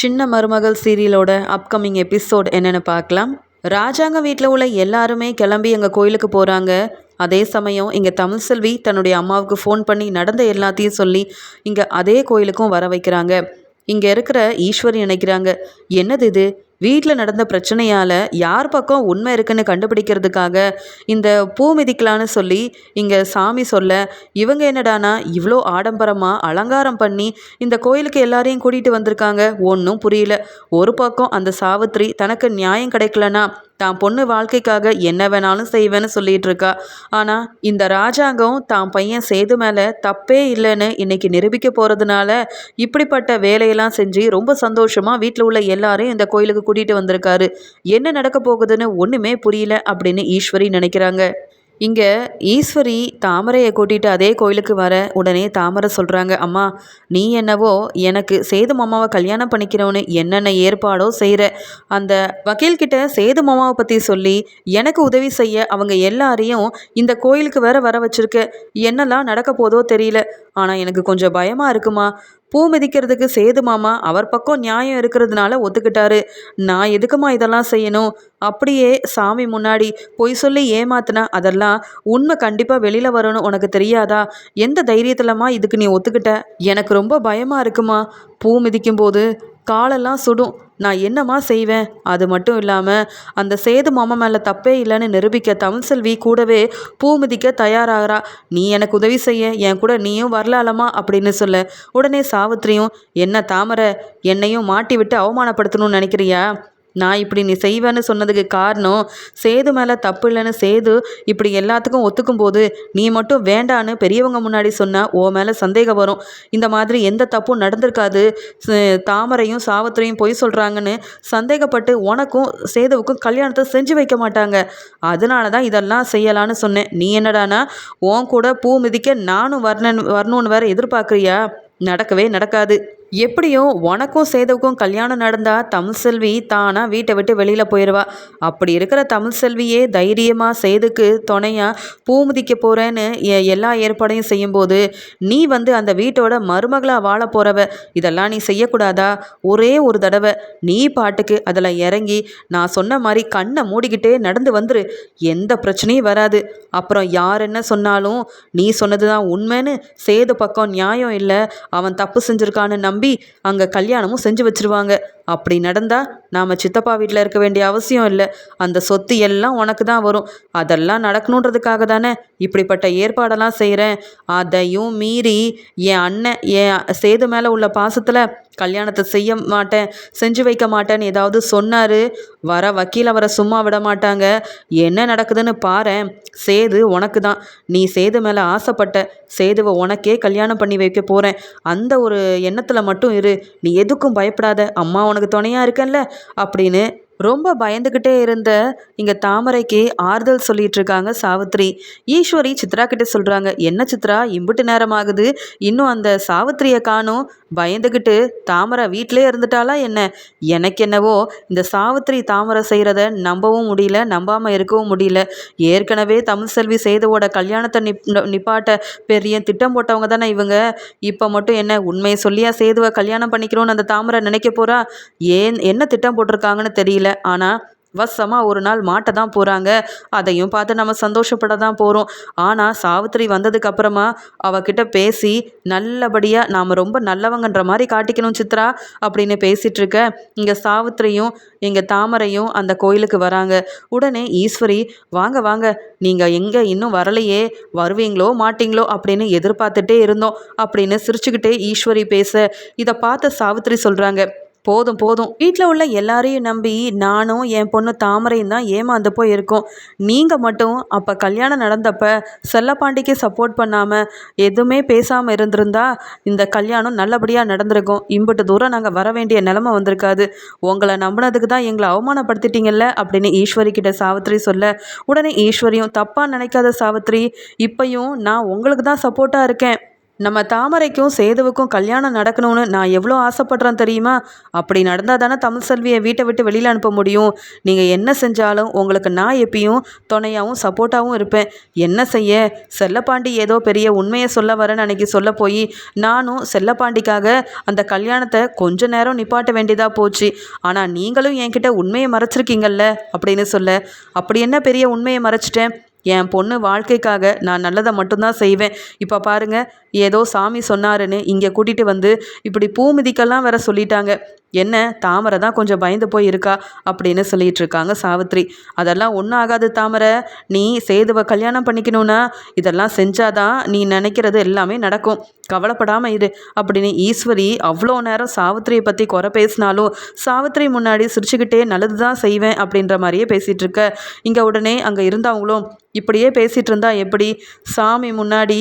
சின்ன மருமகள் சீரியலோட upcoming episode என்னென்னு பார்க்கலாம். ராஜாங்க வீட்டில் உள்ள எல்லாருமே கிளம்பி எங்கள் கோயிலுக்கு போகிறாங்க அதே சமயம் இங்கே தமிழ்செல்வி தன்னுடைய அம்மாவுக்கு ஃபோன் பண்ணி நடந்த எல்லாத்தையும் சொல்லி இங்கே அதே கோயிலுக்கும் வர வைக்கிறாங்க. இங்கே இருக்கிற ஈஸ்வரி நினைக்கிறாங்க என்னது இது? வீட்டில் நடந்த பிரச்சனையால் யார் பக்கம் உண்மை இருக்குன்னு கண்டுபிடிக்கிறதுக்காக இந்த பூ மிதிக்கலான்னு சொல்லி இங்கே சாமி சொல்ல இவங்க என்னடானா இவ்வளோ ஆடம்பரமாக அலங்காரம் பண்ணி இந்த கோயிலுக்கு எல்லாரையும் கூட்டிகிட்டு வந்திருக்காங்க. ஒன்றும் புரியல. ஒரு பக்கம் அந்த சாவித்ரி தனக்கு நியாயம் கிடைக்கலனா தான் பொண்ணு வாழ்க்கைக்காக என்ன வேணாலும் செய்வேன்னு சொல்லிட்டு இருக்கா. ஆனால் இந்த ராஜாங்கம் தான் பையன் சேது மேலே தப்பே இல்லைன்னு இன்னைக்கு நிரூபிக்க போகிறதுனால இப்படிப்பட்ட வேலையெல்லாம் செஞ்சு ரொம்ப சந்தோஷமாக வீட்டில் உள்ள எல்லாரையும் இந்த கோயிலுக்கு கூட்டிகிட்டு வந்திருக்காரு. என்ன நடக்க போகுதுன்னு ஒன்றுமே புரியல அப்படின்னு ஈஸ்வரி நினைக்கிறாங்க. இங்கே ஈஸ்வரி தாமரையை கூட்டிகிட்டு அதே கோயிலுக்கு வர உடனே தாமரை சொல்கிறாங்க அம்மா நீ என்னவோ எனக்கு சேது மாமாவை கல்யாணம் பண்ணிக்கிறவனு என்னென்ன ஏற்பாடோ செய்கிற அந்த வக்கீல்கிட்ட சேது மாமாவை பற்றி சொல்லி எனக்கு உதவி செய்ய அவங்க எல்லாரையும் இந்த கோயிலுக்கு வேற வர வச்சுருக்க. என்னெல்லாம் நடக்க போதோ தெரியல. ஆனால் எனக்கு கொஞ்சம் பயமாக இருக்குமா. பூ மிதிக்கிறதுக்கு சேது மாமா அவர் பக்கம் நியாயம் இருக்கிறதுனால ஒத்துக்கிட்டாரு. நான் எதுக்குமா இதெல்லாம் செய்யணும்? அப்படியே சாமி முன்னாடி பொய் சொல்லி ஏமாத்தினா அதெல்லாம் உண்மை கண்டிப்பாக வெளியில் வரணும் உனக்கு தெரியாதா? எந்த தைரியத்திலமா இதுக்கு நீ ஒத்துக்கிட்ட? எனக்கு ரொம்ப பயமாக இருக்குமா? பூ மிதிக்கும்போது காலெல்லாம் சுடும். நான் என்னம்மா செய்வேன்? அது மட்டும் இல்லாமல் அந்த சேது மாமா மேலே தப்பே இல்லைன்னு நிரூபிக்க தமிழ்செல்வி கூடவே பூ மிதிக்க தயாராகிறா. நீ எனக்கு உதவி செய்ய என் கூட நீயும் வரலாலமா அப்படின்னு சொல்ல. உடனே சாவித்திரியும் என்ன தாமரை என்னையும் மாட்டி விட்டு அவமானப்படுத்தணும்னு நினைக்கிறியா? நான் இப்படி நீ செய்வேன்னு சொன்னதுக்கு காரணம் சேது மேலே தப்பு இல்லைன்னு சேது இப்படி எல்லாத்துக்கும் ஒத்துக்கும் போது நீ மட்டும் வேண்டான்னு பெரியவங்க முன்னாடி சொன்னால் ஓ மேலே சந்தேகம் வரும். இந்த மாதிரி எந்த தப்பும் நடந்திருக்காது. தாமரையும் சாவத்திரையும் பொய் சொல்கிறாங்கன்னு சந்தேகப்பட்டு உனக்கும் சேதுவுக்கும் கல்யாணத்தை செஞ்சு வைக்க மாட்டாங்க. அதனால தான் இதெல்லாம் செய்யலான்னு சொன்னேன். நீ என்னடானா உன் கூட பூ மிதிக்க நானும் வரணும் வரணும்னு வேற எதிர்பார்க்குறியா? நடக்கவே நடக்காது. எப்படியும் உனக்கும் சேதுவுக்கும் கல்யாணம் நடந்தால் தமிழ் செல்வி தானாக வீட்டை விட்டு வெளியில் போயிடுவா அப்படி இருக்கிற தமிழ் செல்வியே தைரியமாக சேதுக்கு துணையாக பூமுதிக்க போகிறேன்னு எல்லா ஏற்பாடையும் செய்யும்போது நீ வந்து அந்த வீட்டோட மருமகளாக வாழ போகிறவ இதெல்லாம் நீ செய்யக்கூடாதா? ஒரே ஒரு தடவை. நீ பாட்டுக்கு அதில் இறங்கி நான் சொன்ன மாதிரி கண்ணை மூடிக்கிட்டே நடந்து வந்துரு. எந்த பிரச்சனையும் வராது. அப்புறம் யார் என்ன சொன்னாலும் நீ சொன்னது தான் உண்மைன்னு சேது பக்கம் நியாயம் இல்லை. அவன் தப்பு செஞ்சுருக்கான்னு நம்பி நம்பி அங்கே கல்யாணமும் செஞ்சு வச்சுருவாங்க. அப்படி நடந்தால் நாம் சித்தப்பா வீட்டில் இருக்க வேண்டிய அவசியம் இல்லை. அந்த சொத்து எல்லாம் உனக்கு தான் வரும். அதெல்லாம் நடக்கணுன்றதுக்காக தானே இப்படிப்பட்ட ஏற்பாடெல்லாம் செய்கிறேன் அதையும் மீறி என் அண்ணன் என் சேது மேலே உள்ள பாசத்தில் கல்யாணத்தை செய்ய மாட்டேன் செஞ்சு வைக்க மாட்டேன்னு ஏதாவது சொன்னார்? வர வக்கீல் அவரை சும்மா விட மாட்டாங்க. என்ன நடக்குதுன்னு பாரு சேது உனக்கு தான். நீ சேது மேலே ஆசைப்பட்ட சேதுவை உனக்கே கல்யாணம் பண்ணி வைக்க போகிறேன் அந்த ஒரு எண்ணத்தில் மட்டும் இரு. நீ எதுக்கும் பயப்படாத. அம்மா உனக்கு துணையாக இருக்கேன்ல? அப்படின்னு ரொம்ப பயந்துக்கிட்டே இருந்த இங்கே தாமரைக்கு ஆறுதல் சொல்லிட்டு இருக்காங்க சாவித்ரி ஈஸ்வரி சித்ரா கிட்ட சொல்கிறாங்க என்ன சித்ரா இம்புட்டு நேரம் ஆகுது. இன்னும் அந்த சாவித்திரியை காணும். பயந்துக்கிட்டு தாமரை வீட்டிலே இருந்துட்டாலா என்ன? எனக்கு என்னவோ இந்த சாவித்திரி தாமரை செய்கிறத நம்பவும் முடியல நம்பாமல் இருக்கவும் முடியல. ஏற்கனவே தமிழ் செல்வி செய்தவோட கல்யாணத்தை நிப் நிப்பாட்ட பெரிய திட்டம் போட்டவங்க தானே இவங்க. இப்போ மட்டும் என்ன உண்மையை சொல்லியா சேதுவை கல்யாணம் பண்ணிக்கிறோன்னு அந்த தாமரை நினைக்க போகிறா ஏன் என்ன திட்டம் போட்டிருக்காங்கன்னு தெரியல. ஆனால் வசமாக ஒரு நாள் மாட்ட தான் போகிறாங்க அதையும் பார்த்து நம்ம சந்தோஷப்பட தான் போகிறோம் ஆனால் சாவித்திரி வந்ததுக்கப்புறமா அவகிட்ட பேசி நல்லபடியாக நாம் ரொம்ப நல்லவங்கன்ற மாதிரி காட்டிக்கணும் சித்ரா அப்படின்னு பேசிகிட்டு இருக்க. இங்கே சாவித்திரியும் எங்கள் தாமரையும் அந்த கோயிலுக்கு வராங்க. உடனே ஈஸ்வரி வாங்க வாங்க. நீங்கள் எங்கே இன்னும் வரலையே. வருவீங்களோ மாட்டிங்களோ அப்படின்னு எதிர்பார்த்துட்டே இருந்தோம். அப்படின்னு சிரிச்சுக்கிட்டே ஈஸ்வரி பேச இதை பார்த்த சாவித்திரி சொல்கிறாங்க போதும் போதும். வீட்டில் உள்ள எல்லாரையும் நம்பி நானும் என் பொண்ணு தாமரையும் தான் ஏமாந்து போய் இருக்கோம் நீங்கள் மட்டும் அப்போ கல்யாணம் நடந்தப்ப செல்லப்பாண்டிக்கு சப்போர்ட் பண்ணாமல் எதுவுமே பேசாமல் இருந்திருந்தா இந்த கல்யாணம் நல்லபடியாக நடந்திருக்கும். இம்பட்டு தூரம் நாங்கள் வர வேண்டிய நிலமை வந்திருக்காது. உங்களை நம்பினதுக்கு தான் எங்களை அவமானப்படுத்திட்டீங்கல்ல அப்படின்னு ஈஸ்வரி கிட்ட சாவித்ரி சொல்ல உடனே ஈஸ்வரியும் தப்பாக நினைக்காத சாவித்ரி இப்பையும் நான் உங்களுக்கு தான் சப்போர்ட்டாக இருக்கேன். நம்ம தாமரைக்கும் சேதுவுக்கும் கல்யாணம் நடக்கணும்னு நான் எவ்வளோ ஆசைப்படுறேன் தெரியுமா? அப்படி நடந்தால் தானே தமிழ் செல்வியை வீட்டை விட்டு வெளியில் அனுப்ப முடியும். நீங்கள் என்ன செஞ்சாலும் உங்களுக்கு நான் எப்பயும் துணையாகவும் சப்போர்ட்டாகவும் இருப்பேன். என்ன செய்ய? செல்லப்பாண்டி ஏதோ பெரிய உண்மையை சொல்ல வரேன்னு அன்னைக்கு சொல்ல போய் நானும் செல்லப்பாண்டிக்காக அந்த கல்யாணத்தை கொஞ்ச நேரம் நிப்பாட்ட வேண்டியதாக போச்சு. ஆனால் நீங்களும் என்கிட்ட உண்மையை மறைச்சிருக்கீங்கல்ல? அப்படின்னு சொல்ல அப்படி என்ன பெரிய உண்மையை மறைச்சிட்டேன்? என் பொண்ணு வாழ்க்கைக்காக நான் நல்லதை மட்டும்தான் செய்வேன். இப்போ பாருங்க ஏதோ சாமி சொன்னாருன்னு இங்கே கூட்டிகிட்டு வந்து இப்படி பூ மிதிக்கெல்லாம் வேற சொல்லிட்டாங்க. என்ன தாமரை தான் கொஞ்சம் பயந்து போய் இருக்கா அப்படின்னு சொல்லிட்டு இருக்காங்க சாவித்ரி. அதெல்லாம் ஒன்றும் ஆகாது தாமரை. நீ சேதுவை கல்யாணம் பண்ணிக்கணும்னா இதெல்லாம் செஞ்சாதான் நீ நினைக்கிறது எல்லாமே நடக்கும். கவலைப்படாமல் இரு. அப்படின்னு ஈஸ்வரி அவ்வளோ நேரம் சாவித்திரியை பற்றி குறை பேசினாலும் சாவித்திரி முன்னாடி சிரிச்சுக்கிட்டே நல்லது தான் செய்வேன் அப்படின்ற மாதிரியே பேசிகிட்டு இருக்க இங்கே உடனே அங்கே இருந்தவங்களும் இப்படியே பேசிகிட்டு இருந்தா எப்படி? சாமி முன்னாடி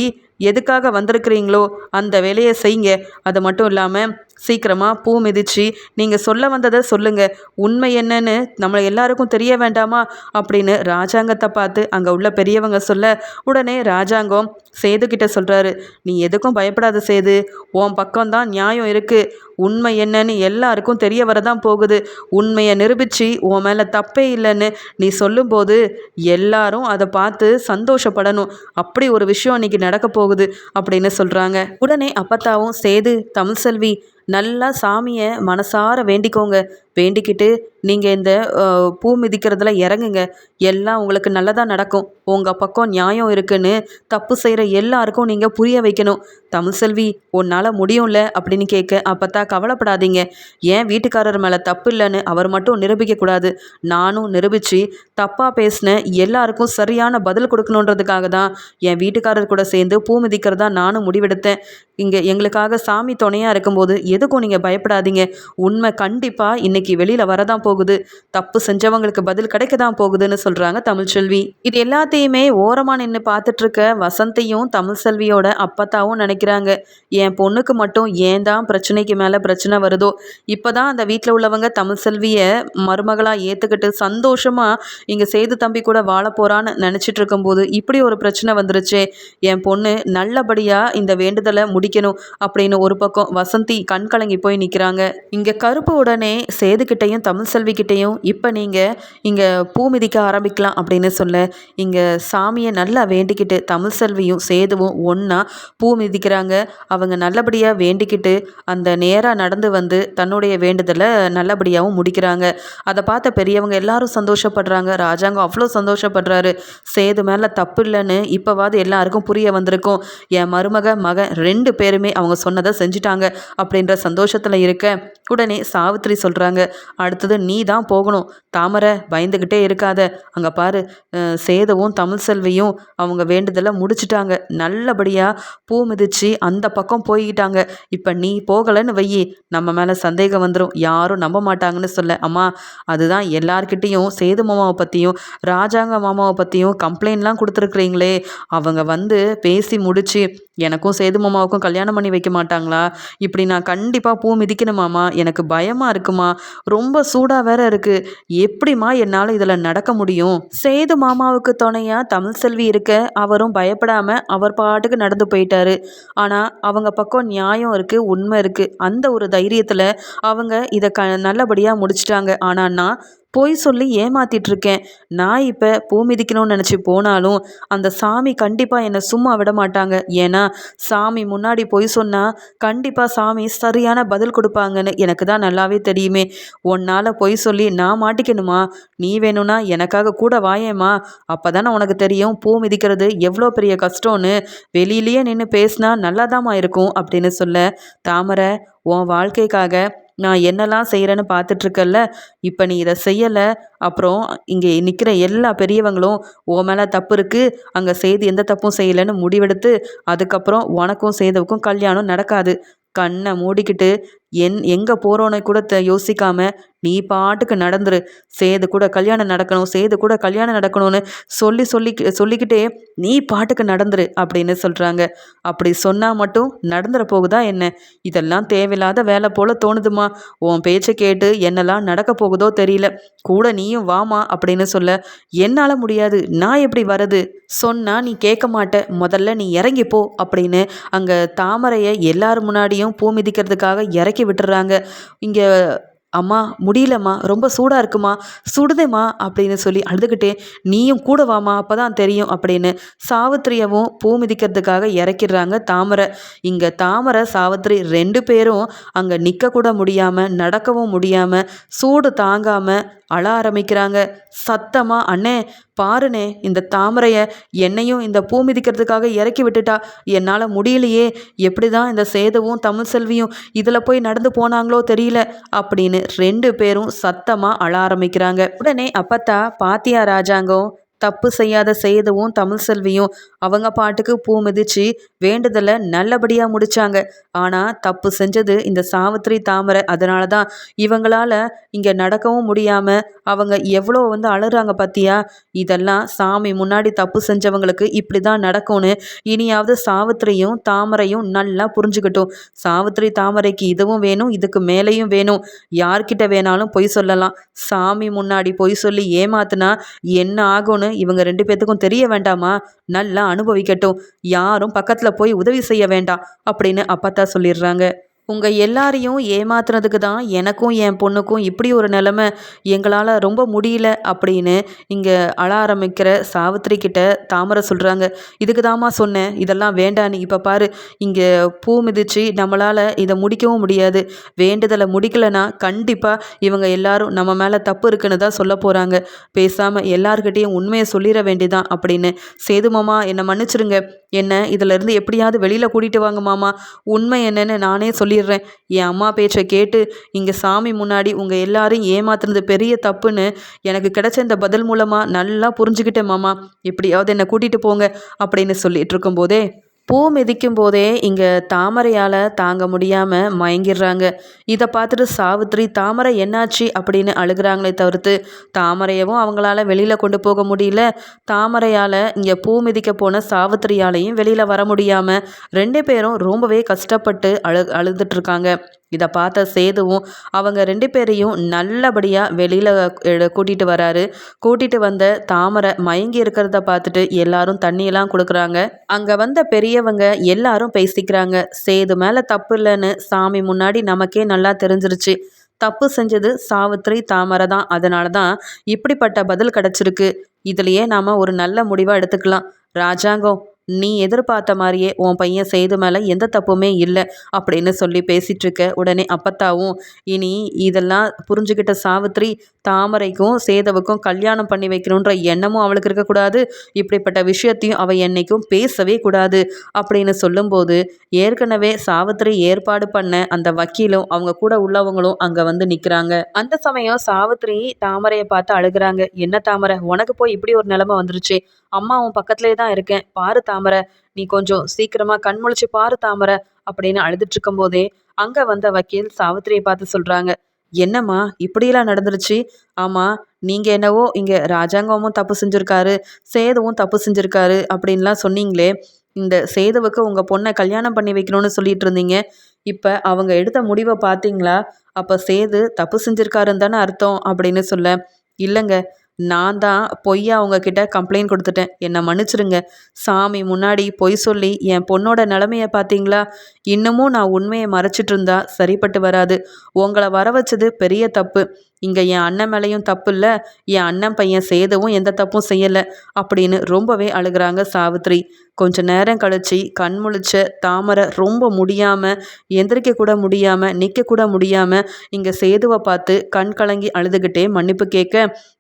எதுக்காக வந்திருக்கிறீங்களோ அந்த வேலையை செய்யுங்க. அது மட்டும் இல்லாமல் சீக்கிரமாக பூ மிதிச்சு நீங்கள் சொல்ல வந்ததை சொல்லுங்கள் உண்மை என்னன்னு நம்ம எல்லாருக்கும் தெரிய வேண்டாமா? அப்படின்னு ராஜாங்கத்தை பார்த்து அங்கே உள்ள பெரியவங்க சொல்ல உடனே ராஜாங்கம் சேது கிட்ட சொல்கிறாரு நீ எதுக்கும் பயப்படாத சேது உன் பக்கம்தான் நியாயம் இருக்குது உண்மை என்னன்னு எல்லாருக்கும் தெரிய வரதான் போகுது. உண்மையை நிரூபித்து உன் மேலே தப்பே இல்லைன்னு நீ சொல்லும்போது எல்லாரும் அதை பார்த்து சந்தோஷப்படணும். அப்படி ஒரு விஷயம் இன்னைக்கு நடக்க போகுது அப்படின்னு சொல்கிறாங்க உடனே அப்பத்தாவும் சேது தமிழ்செல்வி நல்லா சாமியை மனசார வேண்டிக்கோங்க. வேண்டிக்கிட்டு நீங்கள் இந்த பூ மிதிக்கிறதுல இறங்குங்க. எல்லாம் உங்களுக்கு நல்லதாக நடக்கும். உங்கள் பக்கம் நியாயம் இருக்குன்னு தப்பு செய்கிற எல்லாருக்கும் நீங்கள் புரிய வைக்கணும். தமிழ் செல்வி உன்னால் முடியும்ல? அப்படின்னு கேட்க அப்பத்தா கவலைப்படாதீங்க. ஏன் வீட்டுக்காரர் மேலே தப்பு இல்லைன்னு அவர் மட்டும் நிரூபிக்கக்கூடாது நானும் நிரூபித்து தப்பாக பேசின எல்லாருக்கும் சரியான பதில் கொடுக்கணுன்றதுக்காக தான் என் வீட்டுக்காரர் கூட சேர்ந்து பூ மிதிக்கிறதா நானும் முடிவெடுத்தேன். இங்கே எங்களுக்காக சாமி துணையாக இருக்கும்போது எதுக்கும் நீங்கள் பயப்படாதீங்க. உண்மை கண்டிப்பாக இன்றைக்கி வெளியில் வரதான் போகுது. தப்பு செஞ்சவங்களுக்கு பதில் கிடைக்க தான் போகுதுன்னு சொல்கிறாங்க தமிழ்ச்செல்வி இது எல்லாத்தையுமே ஓரமாக நின்று பார்த்துட்ருக்க வசந்தையும் தமிழ்செல்வியோட அப்பத்தாவும் நினைக்கிறாங்க. என் பொண்ணுக்கு மட்டும் ஏன் தான் பிரச்சனைக்கு மேலே பிரச்சனை வருதோ? இப்போ தான் அந்த வீட்டில் உள்ளவங்க தமிழ்செல்வியை மருமகளாக ஏற்றுக்கிட்டு சந்தோஷமாக இங்கே சேது தம்பி கூட வாழ போகிறான்னு நினச்சிட்டு இருக்கும்போது இப்படி ஒரு பிரச்சனை வந்துருச்சு. என் பொண்ணு நல்லபடியாக இந்த வேண்டுதலை முடிக்கணும் அப்படின்னு ஒரு பக்கம் வசந்தி கண் கலங்கி போய் நிற்கிறாங்க இங்கே கருப்பு உடனே சேதுக்கிட்டையும் தமிழ் செல்விக்கிட்டையும் இப்போ நீங்கள் இங்கே பூ மிதிக்க ஆரம்பிக்கலாம் அப்படின்னு சொல்ல இங்கே சாமியை நல்லா வேண்டிக்கிட்டு தமிழ் செல்வியும் சேதுவும் ஒன்றா பூ மிதிக்கிறாங்க அவங்க நல்லபடியாக வேண்டிக்கிட்டு அந்த நேராக நடந்து வந்து தன்னுடைய வேண்டுதலை நல்லபடியாகவும் முடிக்கிறாங்க. அதை பார்த்த பெரியவங்க எல்லாரும் சந்தோஷப்படுறாங்க. ராஜாங்கம் அவ்வளோ சந்தோஷப்படுறாரு. சேது மேலே தப்பு இல்லைன்னு இப்போவாது எல்லாருக்கும் புரிய வந்திருக்கும். என் மருமக மகன் ரெண்டு பேருமே அவங்க சொன்னதை செஞ்சுட்டாங்க அப்படின்ற சந்தோஷத்தில் இருக்க உடனே சாவித்திரி சொல்கிறாங்க அடுத்தது நீ நீ தான் போகணும். தாமரை பயந்துக்கிட்டே இருக்காத. அங்கே பாரு சேதவும் தமிழ் செல்வியும் அவங்க வேண்டுதலை முடிச்சிட்டாங்க. நல்லபடியாக பூ மிதித்து அந்த பக்கம் போய்கிட்டாங்க இப்போ நீ போகலைன்னு வையி நம்ம மேலே சந்தேகம் வந்துடும் யாரும் நம்ப மாட்டாங்கன்னு சொல்ல. அம்மா அதுதான் எல்லார்கிட்டேயும் சேது மாமாவை பற்றியும் ராஜாங்க மாமாவை பற்றியும் கம்ப்ளைண்ட்லாம் கொடுத்துருக்குறீங்களே. அவங்க வந்து பேசி முடித்து எனக்கும் சேது மாமாவுக்கும் கல்யாணம் பண்ணி வைக்க மாட்டாங்களா? இப்படி நான் கண்டிப்பாக பூ மிதிக்கணுமாமா எனக்கு பயமாக இருக்குமா? ரொம்ப சூடாக வேற இருக்குது எப்படிம்மா என்னால் இதில் நடக்க முடியும்? சேது மாமாவுக்கு துணையாக தமிழ் செல்வி இருக்க அவரும் பயப்படாமல் அவர் பாட்டுக்கு நடந்து போயிட்டாரு. ஆனால் அவங்க பக்கம் நியாயம் இருக்குது உண்மை இருக்குது அந்த ஒரு தைரியத்தில் அவங்க இதை க நல்லபடியாக முடிச்சிட்டாங்க. ஆனால் நான் பொய் சொல்லி ஏமாத்திட்டுருக்கேன். நான் இப்போ பூ மிதிக்கணும்னு நினச்சி போனாலும் அந்த சாமி கண்டிப்பாக என்னை சும்மா விட மாட்டாங்க. ஏன்னா சாமி முன்னாடி பொய் சொன்னால் கண்டிப்பாக சாமி சரியான பதில் கொடுப்பாங்கன்னு எனக்கு தான் நல்லாவே தெரியுமே. உன்னால் பொய் சொல்லி நான் மாட்டிக்கணுமா? நீ வேணும்னா எனக்காக கூட வாயேம்மா. அப்போ தானே உனக்கு தெரியும் பூ மிதிக்கிறது எவ்வளோ பெரிய கஷ்டம்னு. வெளியிலேயே நின்று பேசினா நல்லாதாம்மா இருக்கும் அப்படின்னு சொல்ல தாமரை உன் வாழ்க்கைக்காக நான் என்னெல்லாம் செய்கிறேன்னு பார்த்துட்ருக்கல்ல இப்போ நீ இதை செய்யலை அப்புறம் இங்கே நிற்கிற எல்லா பெரியவங்களும் ஓ மேலே தப்பு இருக்குது அங்கே செய்து எந்த தப்பும் செய்யலைன்னு முடிவெடுத்து அதுக்கப்புறம் உனக்கும் சேதுவுக்கும் கல்யாணம் நடக்காது. கண்ணை மூடிக்கிட்டு என் எங்கே போகிறோன்னு கூட த யோசிக்காம நீ பாட்டுக்கு நடந்துரு. சேது கூட கல்யாணம் நடக்கணும் சேது கூட கல்யாணம் நடக்கணும்னு சொல்லி சொல்லி சொல்லிக்கிட்டே நீ பாட்டுக்கு நடந்துரு அப்படின்னு சொல்கிறாங்க அப்படி சொன்னால் மட்டும் நடந்துற போகுதா என்ன? இதெல்லாம் தேவையில்லாத வேலை போல் தோணுதுமா. உன் பேச்சை கேட்டு என்னெல்லாம் நடக்க போகுதோ தெரியல. கூட நீயும் வாமா அப்படின்னு சொல்ல என்னால் முடியாது. நான் எப்படி வரது சொன்னால் நீ கேட்க மாட்ட. முதல்ல நீ இறங்கி போ அப்படின்னு அங்கே தாமரையை எல்லார் முன்னாடியும் பூ மிதிக்கிறதுக்காக இறக்கி விட்டுறாங்க. இங்கே அம்மா முடியலம்மா ரொம்ப சூடாக இருக்குமா சுடுதேம்மா அப்படின்னு சொல்லி அழுதுகிட்டே நீயும் கூட வாமா அப்போ தான் தெரியும் அப்படின்னு சாவித்திரியவும் பூ மிதிக்கிறதுக்காக இறக்கிடுறாங்க தாமரை. இங்கே தாமரை சாவித்திரி ரெண்டு பேரும் அங்கே நிற்கக்கூட முடியாமல் நடக்கவும் முடியாமல் சூடு தாங்காமல் அழ ஆரம்பிக்கிறாங்க. சத்தமாக அண்ணே பாருனே இந்த தாமரையை என்னையும் இந்த பூ மிதிக்கிறதுக்காக இறக்கி விட்டுட்டா என்னால் முடியலையே. எப்படி தான் இந்த சேதுவும் தமிழ் செல்வியும் இதில் போய் நடந்து போனாங்களோ தெரியல அப்படின்னு ரெண்டு பேரும் சத்தமாக அழ ஆரம்பிக்கிறாங்க. உடனே அப்பத்தா பாத்தியா ராஜாங்கம் தப்பு செய்யாத சேதுவும் தமிழ் செல்வியும் அவங்க பாட்டுக்கு பூ மிதிச்சு வேண்டுதலை நல்லபடியாக முடிச்சாங்க. ஆனால் தப்பு செஞ்சது இந்த சாவித்திரி தாமரை. அதனால தான் இவங்களால் இங்கே நடக்கவும் முடியாமல் அவங்க எவ்வளோ வந்து அழுறாங்க பார்த்தியா இதெல்லாம் சாமி முன்னாடி தப்பு செஞ்சவங்களுக்கு இப்படி தான் நடக்கும்னு இனியாவது சாவித்திரியும் தாமரையும் நல்லா புரிஞ்சுக்கிட்டும். சாவித்திரி தாமரைக்கு இதுவும் வேணும் இதுக்கு மேலேயும் வேணும். யார்கிட்ட வேணாலும் பொய் சொல்லலாம். சாமி முன்னாடி பொய் சொல்லி ஏமாத்துனா என்ன ஆகும்னு இவங்க ரெண்டு பேர்த்துக்கும் தெரிய வேண்டாமா? நல்லா அனுபவிக்கட்டும். யாரும் பக்கத்தில் போய் உதவி செய்ய வேண்டாம் அப்படின்னு அப்பத்தா சொல்லிடுறாங்க. உங்கள் எல்லாரையும் ஏமாத்துனதுக்கு தான் எனக்கும் என் பொண்ணுக்கும் இப்படி ஒரு நிலமை எங்களால் ரொம்ப முடியல அப்படின்னு இங்கே அழ ஆரம்பிக்கிற சாவித்திரி கிட்ட தாமரை சொல்கிறாங்க இதுக்கு தாம்மா சொன்னேன். இதெல்லாம் வேண்டான்னு இப்போ பாரு. இங்கே பூ மிதிச்சு நம்மளால் இதை முடிக்கவும் முடியாது. வேண்டுதலை முடிக்கலைன்னா கண்டிப்பாக இவங்க எல்லாரும் நம்ம மேலே தப்பு இருக்குன்னு தான் சொல்ல போகிறாங்க பேசாமல் எல்லார்கிட்டேயும் உண்மையை சொல்லிட வேண்டிதான் அப்படின்னு. சேதுமாமா என்னை மன்னிச்சிருங்க. என்ன? இதிலிருந்து எப்படியாவது வெளியில் கூட்டிகிட்டு வாங்க மாமா. உண்மை என்னன்னு நானே சொல்லிடுறேன். என் அம்மா பேச்சை கேட்டு இங்கே சாமி முன்னாடி உங்கள் எல்லாரையும் ஏமாத்துனது பெரிய தப்புன்னு எனக்கு கிடைச்ச இந்த பதில் மூலமாக நல்லா புரிஞ்சுக்கிட்டேன் மாமா. எப்படியாவது என்னை கூட்டிகிட்டு போங்க அப்படின்னு சொல்லிட்டு இருக்கும்போதே பூ மிதிக்கும் போதே இங்கே தாமரையால் தாங்க முடியாமல் மயங்கிடுறாங்க. இதை பார்த்துட்டு சாவித்ரி தாமரை என்னாச்சு? அப்படின்னு அழுகிறாங்களே தவிர்த்து தாமரையவும் அவங்களால வெளியில் கொண்டு போக முடியல. தாமரையால் இங்கே பூ மிதிக்க போன சாவித்திரியாலையும் வெளியில் வர முடியாமல் ரெண்டு பேரும் ரொம்பவே கஷ்டப்பட்டு அழு அழுதுட்ருக்காங்க இதை பார்த்த சேதுவும் அவங்க ரெண்டு பேரையும் நல்லபடியாக வெளியில் கூட்டிகிட்டு வராரு. கூட்டிகிட்டு வந்த தாமரை மயங்கி இருக்கிறத பார்த்துட்டு எல்லாரும் தண்ணியெல்லாம் கொடுக்குறாங்க. அங்கே வந்த பெரியவங்க எல்லாரும் பேசிக்கிறாங்க. சேது மேலே தப்பு இல்லைன்னு சாமி முன்னாடி நமக்கே நல்லா தெரிஞ்சிருச்சு. தப்பு செஞ்சது சாவித்ரி தாமரை தான். அதனால தான் இப்படிப்பட்ட பதில் கிடச்சிருக்கு. இதுலேயே நாம் ஒரு நல்ல முடிவாக எடுத்துக்கலாம். ராஜாங்கம் நீ எதிர்பார்த்த மாதிரியே உன் பையன் செய்து மேலே எந்த தப்புமே இல்லை அப்படின்னு சொல்லி பேசிகிட்டு இருக்க உடனே அப்பத்தாவும் இனி இதெல்லாம் புரிஞ்சுக்கிட்ட சாவித்ரி தாமரைக்கும் சேதவுக்கும் கல்யாணம் பண்ணி வைக்கணுன்ற எண்ணமும் அவளுக்கு இருக்கக்கூடாது இப்படிப்பட்ட விஷயத்தையும் அவள் என்னைக்கும் பேசவே கூடாது அப்படின்னு சொல்லும்போது ஏற்கனவே சாவித்ரி ஏற்பாடு பண்ண அந்த வக்கீலும் அவங்க கூட உள்ளவங்களும் அங்கே வந்து நிற்கிறாங்க அந்த சமயம் சாவித்ரி தாமரையை பார்த்து அழுகிறாங்க. என்ன தாமரை உனக்கு போய் இப்படி ஒரு நிலைமை வந்துருச்சு. அம்மா உன் பக்கத்துலேயே தான் இருக்கேன். பாரு தாமரை நீ கொஞ்சம் சீக்கிரமா கண் முழிச்சு பாரு தாமரை அப்படின்னு அழுதுட்டு இருக்கும் போதே அங்க வந்த வக்கீல் சாவித்திரியை பார்த்து சொல்றாங்க என்னம்மா இப்படியெல்லாம் நடந்துருச்சு? ஆமா நீங்க என்னவோ இங்க ராஜாங்கமும் தப்பு செஞ்சிருக்காரு சேதுவும் தப்பு செஞ்சிருக்காரு அப்படின்லாம் சொன்னீங்களே இந்த சேதுவுக்கு உங்க பொண்ணை கல்யாணம் பண்ணி வைக்கணும்னு சொல்லிட்டு இருந்தீங்க இப்ப அவங்க எடுத்த முடிவை பார்த்தீங்களா? அப்ப சேது தப்பு செஞ்சிருக்காருன்னு தானே அர்த்தம்? அப்படின்னு சொல்ல இல்லைங்க நான் தான் பொய்யா அவங்கக்கிட்ட கம்ப்ளைண்ட் கொடுத்துட்டேன். என்னை மன்னிச்சிருங்க. சாமி முன்னாடி பொய் சொல்லி என் பொண்ணோட நிலமைய பார்த்தீங்களா? இன்னமும் நான் உண்மையை மறைச்சிட்டு இருந்தா சரிப்பட்டு வராது. உங்களை வர வச்சது பெரிய தப்பு. இங்கே என் அண்ணன் மேலேயும் தப்பு இல்லை. என் அண்ணன் பையன் சேதவும் எந்த தப்பும் செய்யலை. அப்படின்னு ரொம்பவே அழுகிறாங்க சாவித்ரி. கொஞ்ச நேரம் கழிச்சு கண் முழிச்ச தாமரை ரொம்ப முடியாமல் எந்திரிக்க கூட முடியாமல் நிற்க கூட முடியாமல் இங்கே சேதுவை பார்த்து கண் கலங்கி அழுதுகிட்டே மன்னிப்பு கேட்க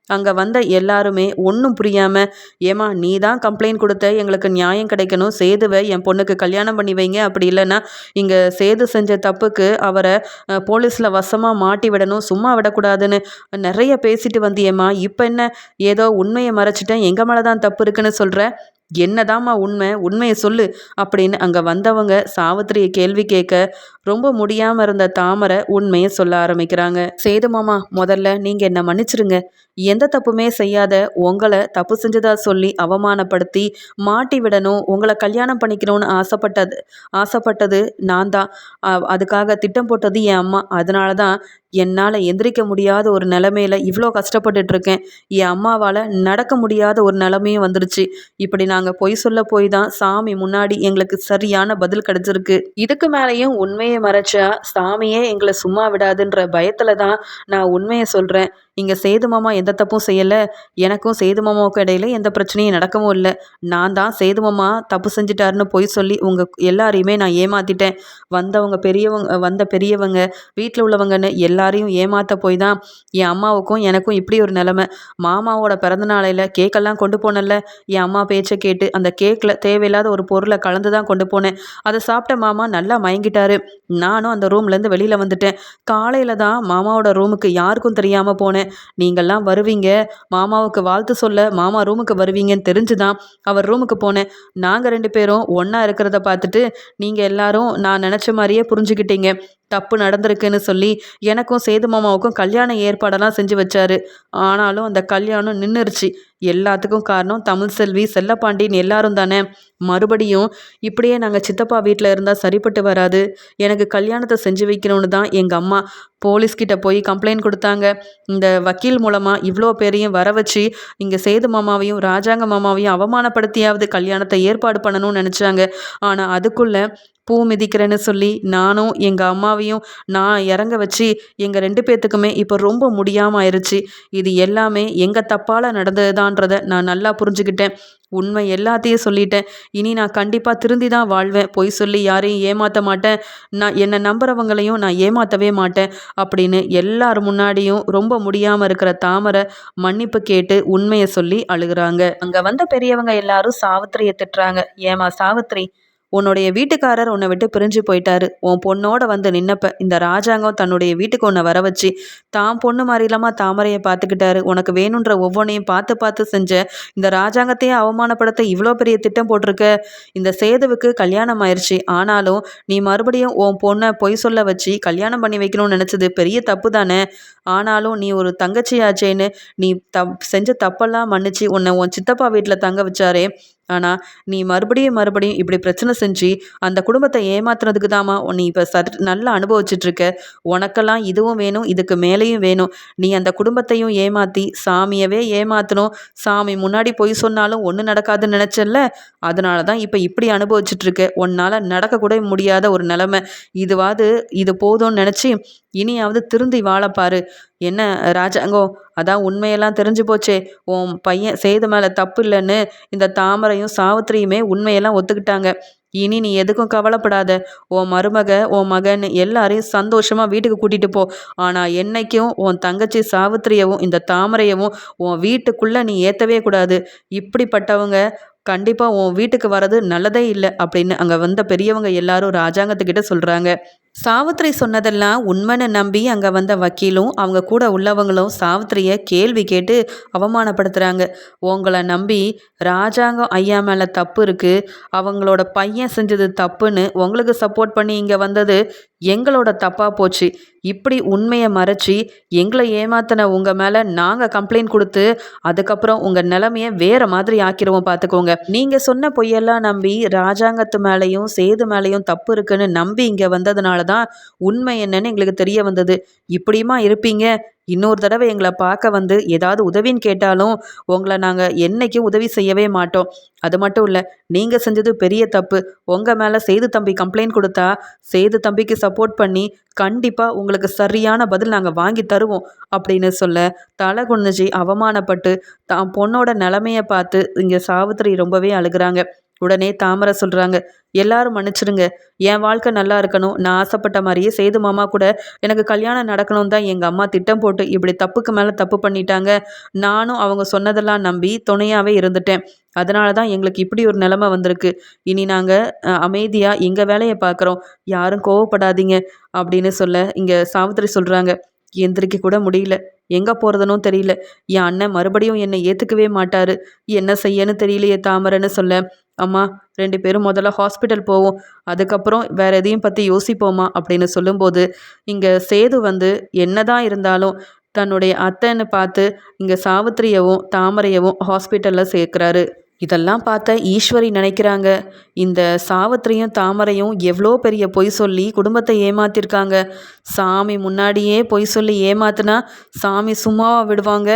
அங்கே வந்த எல்லாருமே ஒன்றும் புரியாமல் ஏமா நீ தான் கம்ப்ளைண்ட் கொடுத்த? எங்களுக்கு நியாயம் கிடைக்கணும். சேதுவை என் பொண்ணுக்கு கல்யாணம் பண்ணி வைங்க. அப்படி இல்லைன்னா இங்கே சேது செஞ்ச தப்புக்கு அவரை போலீஸில் வசமாக மாட்டி விடணும் சும்மா விடக்கூடாதுன்னு நிறைய பேசிட்டு வந்தியம்மா. இப்போ என்ன? ஏதோ உண்மையை மறைச்சிட்டேன். எங்கள் மேலே தான் தப்பு இருக்குன்னு சொல்கிற என்னதாம்மா உண்மை? உண்மையை சொல்லு அப்படின்னு அங்கே வந்தவங்க சாவித்திரியை கேள்வி கேட்க ரொம்ப முடியாமல் இருந்த தாமரை உண்மையை சொல்ல ஆரம்பிக்கிறாங்க. சேது மாமா முதல்ல நீங்கள் என்னை மன்னிச்சிருங்க. எந்த தப்புமே செய்யாத உங்களை தப்பு செஞ்சதா சொல்லி அவமானப்படுத்தி மாட்டி விடணும் உங்களை கல்யாணம் பண்ணிக்கணும்னு ஆசைப்பட்டது ஆசைப்பட்டது நான் தான் அதுக்காக திட்டம் போட்டது என் அம்மா. அதனால தான் என்னால் எந்திரிக்க முடியாத ஒரு நிலமையில இவ்வளோ கஷ்டப்பட்டுட்டு இருக்கேன் என் அம்மாவால் நடக்க முடியாத ஒரு நிலமையும் வந்துருச்சு. இப்படி நாங்கள் பொய் சொல்ல போய் தான் சாமி முன்னாடி எங்களுக்கு சரியான பதில் கிடைச்சிருக்கு. இதுக்கு மேலேயும் உண்மையை மறைச்சா சாமியே எங்களை சும்மா விடாதுன்ற பயத்தில் தான் நான் உண்மையை சொல்கிறேன் இங்கே சேது மாமா எந்த தப்பும் செய்யலை எனக்கும் சேது மாமாவுக்கும் இடையில எந்த பிரச்சனையும் நடக்கவும் இல்லை. நான் தான் சேது மாமா தப்பு செஞ்சிட்டாருன்னு பொய் சொல்லி உங்கள் எல்லாரையுமே நான் ஏமாத்திட்டேன். வந்தவங்க பெரியவங்க வந்த பெரியவங்க வீட்டில் உள்ளவங்கன்னு எல்லாரையும் ஏமாத்த போய் தான் என் அம்மாவுக்கும் எனக்கும் இப்படி ஒரு நிலமை. மாமாவோட பிறந்த நாளையில் கேக்கெல்லாம் கொண்டு போனல என் அம்மா பேச்சை கேட்டு அந்த கேக்கில் தேவையில்லாத ஒரு பொருளை கலந்து தான் கொண்டு போனேன். அதை சாப்பிட்ட மாமா நல்லா மயங்கிட்டாரு. நானும் அந்த ரூம்லேருந்து வெளியில் வந்துட்டேன். காலையில் தான் மாமாவோட ரூமுக்கு யாருக்கும் தெரியாமல் போனேன். நீங்கள்லாம் வருவீங்க. மாமாவுக்கு வாழ்த்து சொல்ல மாமா ரூமுக்கு வருவீங்கன்னு தெரிஞ்சு தான் அவர் ரூமுக்கு போனேன். நாங்கள் ரெண்டு பேரும் ஒன்றா இருக்கிறத பார்த்துட்டு நீங்கள் எல்லாரும் நான் நினச்ச மாதிரியே புரிஞ்சுக்கிட்டீங்க. தப்பு நடந்திருக்குன்னு சொல்லி எனக்கும் சேது மாமாவுக்கும் கல்யாண ஏற்பாடெல்லாம் செஞ்சு வச்சாரு. ஆனாலும் அந்த கல்யாணம் நின்றுருச்சு எல்லாத்துக்கும் காரணம் தமிழ் செல்வி செல்லப்பாண்டின்னு எல்லாரும் தானே. மறுபடியும் இப்படியே நாங்கள் சித்தப்பா வீட்டில் இருந்தால் சரிப்பட்டு வராது. எனக்கு கல்யாணத்தை செஞ்சு வைக்கணும்னு தான் எங்கள் அம்மா போலீஸ்கிட்ட போய் கம்ப்ளைண்ட் கொடுத்தாங்க. இந்த வக்கீல் மூலமாக இவ்வளோ பேரையும் வர வச்சு இங்கே சேது மாமாவையும் ராஜாங்க மாமாவையும் அவமானப்படுத்தியாவது கல்யாணத்தை ஏற்பாடு பண்ணணும்னு நினச்சாங்க. ஆனால் அதுக்குள்ளே பூ மிதிக்கிறேன்னு சொல்லி நானும் எங்கள் அம்மாவையும் நான் இறங்க வச்சு எங்கள் ரெண்டு பேர்த்துக்குமே இப்போ ரொம்ப முடியாமல் ஆயிடுச்சு இது எல்லாமே எங்கள் தப்பால் நடந்ததுதான்றதை நான் நல்லா புரிஞ்சுக்கிட்டேன். உண்மை எல்லாத்தையும் சொல்லிட்டேன். இனி நான் கண்டிப்பாக திருந்தி தான் வாழ்வேன். பொய் சொல்லி யாரையும் ஏமாற்ற மாட்டேன். நான் என்னை நம்புறவங்களையும் நான் ஏமாற்றவே மாட்டேன். அப்படின்னு எல்லார் முன்னாடியும் ரொம்ப முடியாமல் இருக்கிற தாமரை மன்னிப்பு கேட்டு உண்மையை சொல்லி அழுகுறாங்க. அங்கே வந்த பெரியவங்க எல்லாரும் சாவித்திரியை திட்டுறாங்க. ஏமா சாவித்திரி உன்னுடைய வீட்டுக்காரர் உன்னை விட்டு பிரிஞ்சு போயிட்டாரு. உன் பொண்ணோட வந்து நின்னப்ப இந்த ராஜாங்கம் தன்னுடைய வீட்டுக்கு உன்னை வர வச்சு தான் பொண்ணு மாதிரி இல்லாம தாமரையை பார்த்துக்கிட்டாரு. உனக்கு வேணுன்ற ஒவ்வொன்றையும் பார்த்து பார்த்து செஞ்ச இந்த ராஜாங்கத்தையே அவமானப்படுத்த இவ்வளோ பெரிய திட்டம் போட்டிருக்க? இந்த சேதுவுக்கு கல்யாணம் ஆயிடுச்சு ஆனாலும் நீ மறுபடியும் உன் பொண்ணை பொய் சொல்ல வச்சு கல்யாணம் பண்ணி வைக்கணும்னு நினச்சது பெரிய தப்பு தானே? ஆனாலும் நீ ஒரு தங்கச்சியாச்சேன்னு நீ தப் செஞ்ச தப்பெல்லாம் மன்னிச்சு உன்னை உன் சித்தப்பா வீட்டில் தங்க வச்சாரே. ஆனால் நீ மறுபடியும் மறுபடியும் இப்படி பிரச்சனை செஞ்சு அந்த குடும்பத்தை ஏமாத்துறதுக்கு தாம்மா நீ இப்போ சட் நல்லா அனுபவிச்சுட்டு இருக்க உனக்கெல்லாம் இதுவும் வேணும் இதுக்கு மேலேயும் வேணும். நீ அந்த குடும்பத்தையும் ஏமாற்றி சாமியவே ஏமாற்றணும் சாமி முன்னாடி பொய் சொன்னாலும் ஒன்றும் நடக்காதுன்னு நினச்சல்ல அதனால தான் இப்போ இப்படி அனுபவிச்சுட்டு இருக்க உன்னால் நடக்கக்கூட முடியாத ஒரு நிலமை. இதுவாது இது போதும்னு நினச்சி இனியாவது திருந்தி வாழப்பாரு என்ன ராஜாங்கோ அதான் உண்மையெல்லாம் தெரிஞ்சு போச்சே. உன் பையன் சேது மேலே தப்பு இல்லைன்னு இந்த தாமரையும் சாவித்திரியுமே உண்மையெல்லாம் ஒத்துக்கிட்டாங்க. இனி நீ எதுக்கும் கவலைப்படாத. உன் மருமக உன் மகன் எல்லாரையும் சந்தோஷமாக வீட்டுக்கு கூட்டிகிட்டு போ. ஆனால் என்னைக்கும் உன் தங்கச்சி சாவித்திரியவும் இந்த தாமரையவும் உன் வீட்டுக்குள்ளே நீ ஏற்றவே கூடாது. இப்படிப்பட்டவங்க கண்டிப்பாக உன் வீட்டுக்கு வர்றது நல்லதே இல்லை அப்படின்னு அங்கே வந்த பெரியவங்க எல்லாரும் ராஜாங்கத்துக்கிட்ட சொல்கிறாங்க சாவித்திரி சொன்னதெல்லாம் உண்மைன்னு நம்பி அங்கே வந்த வக்கீலும் அவங்க கூட உள்ளவங்களும் சாவித்திரியை கேள்வி கேட்டு அவமானப்படுத்துகிறாங்க உங்களை நம்பி ராஜாங்கம் ஐயா மேலே தப்பு இருக்குது அவங்களோட பையன் செஞ்சது தப்புன்னு உங்களுக்கு சப்போர்ட் பண்ணி இங்கே வந்தது எங்களோட தப்பாக போச்சு. இப்படி உண்மையை மறைச்சி எங்களை ஏமாத்தின உங்கள் மேலே நாங்கள் கம்ப்ளைண்ட் கொடுத்து அதுக்கப்புறம் உங்கள் நிலைமையை வேறு மாதிரி ஆக்கிடுவோம் பார்த்துக்கோங்க நீங்கள் சொன்ன பொய்யெல்லாம் நம்பி ராஜாங்கத்து மேலேயும் சேது மேலேயும் தப்பு இருக்குன்னு நம்பி இங்கே வந்ததுனால தான் உண்மை என்னன்னு எங்களுக்கு தெரிய வந்தது. இப்படியுமா இருப்பீங்க? இன்னொரு தடவை எங்களை பார்க்க வந்து ஏதாவது உதவின்னு கேட்டாலும் உங்களை நாங்கள் என்னைக்கும் உதவி செய்யவே மாட்டோம். அது மட்டும் இல்லை நீங்கள் செஞ்சது பெரிய தப்பு. உங்கள் மேலே சேது தம்பி கம்ப்ளைண்ட் கொடுத்தா சேது தம்பிக்கு சப்போர்ட் பண்ணி கண்டிப்பாக உங்களுக்கு சரியான பதில் நாங்கள் வாங்கி தருவோம் அப்படின்னு சொல்ல தலை குனிஞ்சு அவமானப்பட்டு தான் பொண்ணோட நிலமையை பார்த்து இங்கே சாவித்திரி ரொம்பவே அழுகுறாங்க. உடனே தாமரை சொல்கிறாங்க எல்லாரும் மன்னிச்சிடுங்க. என் வாழ்க்கை நல்லா இருக்கணும். நான் ஆசைப்பட்ட மாதிரியே சேது மாமா கூட எனக்கு கல்யாணம் நடக்கணும் தான் எங்கள் அம்மா திட்டம் போட்டு இப்படி தப்புக்கு மேலே தப்பு பண்ணிட்டாங்க. நானும் அவங்க சொன்னதெல்லாம் நம்பி துணையாகவே இருந்துட்டேன். அதனால தான் எங்களுக்கு இப்படி ஒரு நிலமை வந்திருக்கு. இனி நாங்கள் அமைதியாக எங்கள் வேலையை பார்க்குறோம். யாரும் கோவப்படாதீங்க. அப்படின்னு சொல்ல இங்கே சாவித்திரி சொல்கிறாங்க எந்திரிக்க கூட முடியல. எங்கே போகிறதுனும் தெரியல. என் அண்ணன் மறுபடியும் என்னை ஏற்றுக்கவே மாட்டார். என்ன செய்யன்னு தெரியலையே தாமரைன்னு சொல்ல. அம்மா ரெண்டு பேரும் முதல்ல ஹாஸ்பிட்டல் போவோம். அதுக்கப்புறம் வேற எதையும் பற்றி யோசிப்போமா? அப்படின்னு சொல்லும்போது இங்கே சேது வந்து என்னதான் இருந்தாலும் தன்னுடைய அத்தைன்னு பார்த்து இங்கே சாவித்திரியவும் தாமரையவும் ஹாஸ்பிட்டலில் சேர்க்குறாரு. இதெல்லாம் பார்த்த ஈஸ்வரி நினைக்கிறாங்க. இந்த சாவித்திரியும் தாமரையும் எவ்வளோ பெரிய பொய் சொல்லி குடும்பத்தை ஏமாத்திருக்காங்க. சாமி முன்னாடியே பொய் சொல்லி ஏமாத்தினா சாமி சும்மாவாக விடுவாங்க.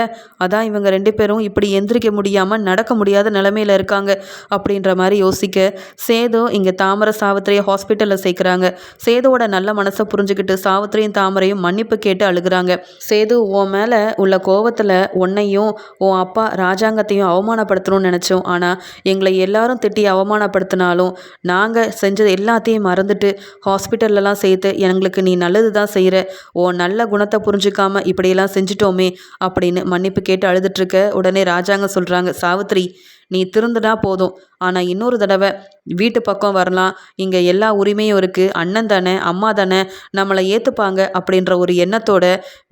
அதான் இவங்க ரெண்டு பேரும் இப்படி எந்திரிக்க முடியாமல் நடக்க முடியாத நிலமையில இருக்காங்க அப்படின்ற மாதிரி யோசிக்க சேது இங்கே தாமரை சாவித்திரியை ஹாஸ்பிட்டலில் சேர்க்குறாங்க. சேதுவோட நல்ல மனசை புரிஞ்சுக்கிட்டு சாவித்திரியும் தாமரையும் மன்னிப்பு கேட்டு அழுகுறாங்க. சேது உன் மேலே உள்ள கோவத்தில் உன்னையும் உன் அப்பா ராஜாங்கத்தையும் அவமானப்படுத்தணும்னு நினச்சோம். ஆனால் எங்களை எல்லாரும் திட்டி அவமானப்படுத்தினாலும் நாங்கள் செஞ்சது எல்லாத்தையும் மறந்துட்டு ஹாஸ்பிட்டல்லலாம் சேர்த்து எங்களுக்கு நீ நல்லது தான் செய்கிற ஓ நல்ல குணத்தை புரிஞ்சுக்காம இப்படியெல்லாம் செஞ்சிட்டோமே அப்படின்னு மன்னிப்பு கேட்டு அழுதுட்ருக்க உடனே ராஜாங்க சொல்கிறாங்க சாவித்ரி நீ திருந்துனா போதும். ஆனால் இன்னொரு தடவை வீட்டு பக்கம் வரலாம். இங்கே எல்லா உரிமையும் இருக்குது அண்ணன் தானே அம்மா தானே நம்மளை ஏற்றுப்பாங்க அப்படின்ற ஒரு எண்ணத்தோட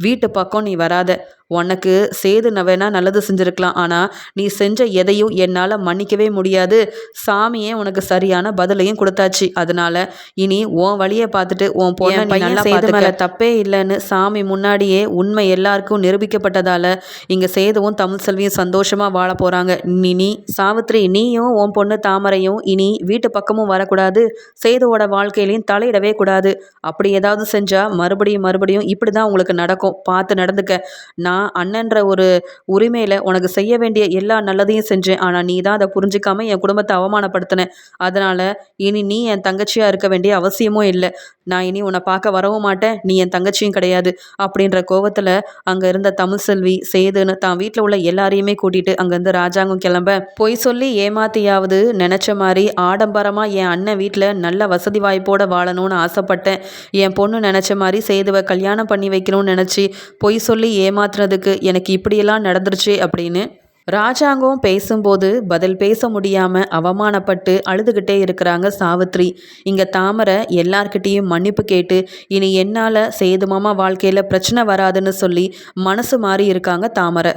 வீட்டு பக்கம் நீ வராத. உனக்கு சேது வேணா நல்லது செஞ்சுருக்கலாம். ஆனால் நீ செஞ்ச எதையும் என்னால் மன்னிக்கவே முடியாது. சாமியே உனக்கு சரியான பதிலையும் கொடுத்தாச்சு. அதனால இனி உன் வழியை பார்த்துட்டு உன் பொண்ணை நல்லா சேது மேலே தப்பே இல்லைன்னு சாமி முன்னாடியே உண்மை எல்லாருக்கும் நிரூபிக்கப்பட்டதால இங்கே சேதுவும் தமிழ் செல்வியும் சந்தோஷமாக வாழ போகிறாங்க நீ நீ சாவித்ரி நீயும் உன் பொண்ணு தாமரையும் இனி வீட்டு பக்கமும் வரக்கூடாது. சேதுவோட வாழ்க்கையிலையும் தலையிடவே கூடாது. அப்படி ஏதாவது செஞ்சால் மறுபடியும் மறுபடியும் இப்படி தான் உங்களுக்கு நடக்கும். பார்த்து நடந்துக்க. நான் அண்ணன்ற ஒரு உரிமையில் உனக்கு செய்ய வேண்டிய எல்லா நல்லதையும் செஞ்சேன். ஆனால் நீ தான் அதை புரிஞ்சிக்காம என் குடும்பத்தை அவமானப்படுத்தினேன் அதனால் இனி நீ என் தங்கச்சியாக இருக்க வேண்டிய அவசியமும் இல்லை. நான் இனி உன்னை பார்க்க வரவும் மாட்டேன். நீ என் தங்கச்சியும் கிடையாது. அப்படின்ற கோவத்தில் அங்கே இருந்த தமிழ் செல்வி சேதுன்னு தான் வீட்டில் உள்ள எல்லாரையுமே கூட்டிகிட்டு அங்கேருந்து ராஜாங்கம் கிளம்ப. பொய் சொல்லி ஏமாத்தியாவது நினச்ச மாதிரி ஆடம்பரமாக என் அண்ணன் வீட்டில் நல்ல வசதி வாய்ப்போடு வாழணும்னு ஆசைப்பட்டேன். என் பொண்ணு நினச்ச மாதிரி சேதுவை கல்யாணம் பண்ணி வைக்கணும்னு நினச்சி பொய் சொல்லி ஏமாத்துறதுக்கு எனக்கு இப்படியெல்லாம் நடந்துருச்சு அப்படின்னு ராஜாங்கம் பேசும்போது பதில் பேச முடியாமல் அவமானப்பட்டு அழுதுகிட்டே இருக்கிறாங்க சாவித்ரி. இங்கே தாமரை எல்லார்கிட்டேயும் மன்னிப்பு கேட்டு இனி என்னால் சேதுமாமா வாழ்க்கையில் பிரச்சனை வராதுன்னு சொல்லி மனசு மாறி இருக்காங்க தாமரை.